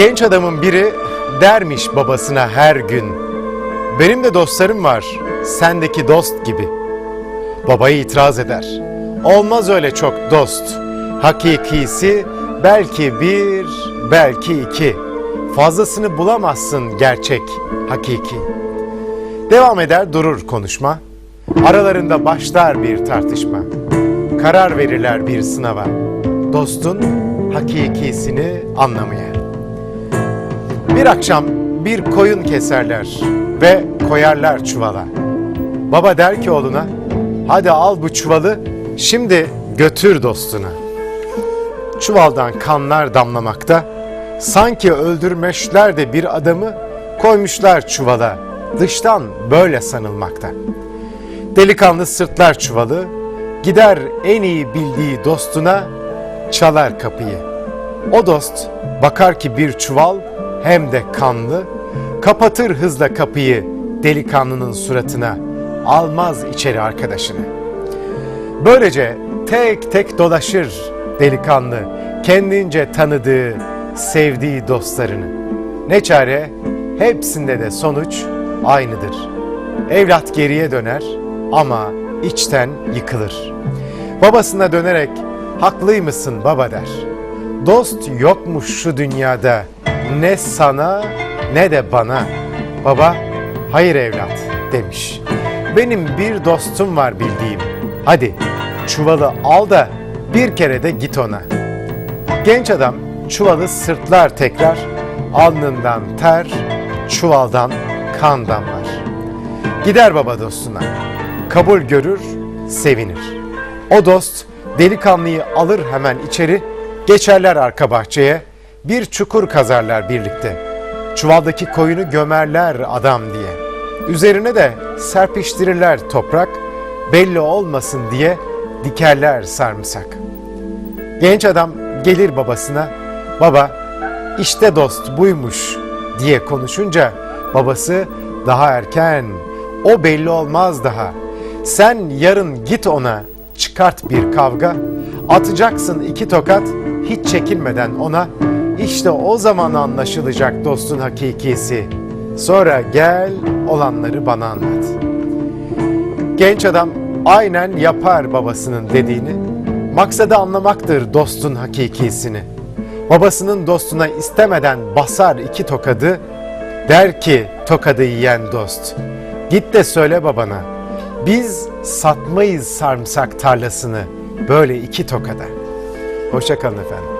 Genç adamın biri dermiş babasına her gün. Benim de dostlarım var, sendeki dost gibi. Babayı itiraz eder. Olmaz öyle çok dost. Hakikisi belki bir, belki iki. Fazlasını bulamazsın gerçek, hakiki. Devam eder durur konuşma. Aralarında başlar bir tartışma. Karar verirler bir sınava. Dostun hakikisini anlamaya. Bir akşam bir koyun keserler ve koyarlar çuvala. Baba der ki oğluna, hadi al bu çuvalı, şimdi götür dostuna. Çuvaldan kanlar damlamakta, sanki öldürmüşler de bir adamı koymuşlar çuvala, dıştan böyle sanılmakta. Delikanlı sırtlar çuvalı, gider en iyi bildiği dostuna, çalar kapıyı. O dost bakar ki bir çuval hem de kanlı, kapatır hızla kapıyı delikanlının suratına, almaz içeri arkadaşını. Böylece tek tek dolaşır delikanlı kendince tanıdığı, sevdiği dostlarını. Ne çare hepsinde de sonuç aynıdır. Evlat geriye döner ama içten yıkılır. Babasına dönerek haklıymışsın baba der. Dost yokmuş şu dünyada ne sana ne de bana. Baba hayır evlat demiş. Benim bir dostum var bildiğim. Hadi çuvalı al da bir kere de git ona. Genç adam çuvalı sırtlar tekrar. Alnından ter, çuvaldan kan damlar. Gider baba dostuna. Kabul görür, sevinir. O dost delikanlıyı alır hemen içeri, geçerler arka bahçeye, bir çukur kazarlar birlikte. Çuvaldaki koyunu gömerler adam diye. Üzerine de serpiştirirler toprak, belli olmasın diye dikerler sarımsak. Genç adam gelir babasına, baba işte dost buymuş diye konuşunca babası daha erken, o belli olmaz daha. Sen yarın git ona çıkart bir kavga, atacaksın iki tokat hiç çekinmeden ona, işte o zaman anlaşılacak dostun hakikisi. Sonra gel olanları bana anlat. Genç adam aynen yapar babasının dediğini. Maksadı anlamaktır dostun hakikisini. Babasının dostuna istemeden basar iki tokadı. Der ki tokadı yiyen dost. Git de söyle babana. Biz satmayız sarımsak tarlasını böyle iki tokada. Hoşça kalın efendim.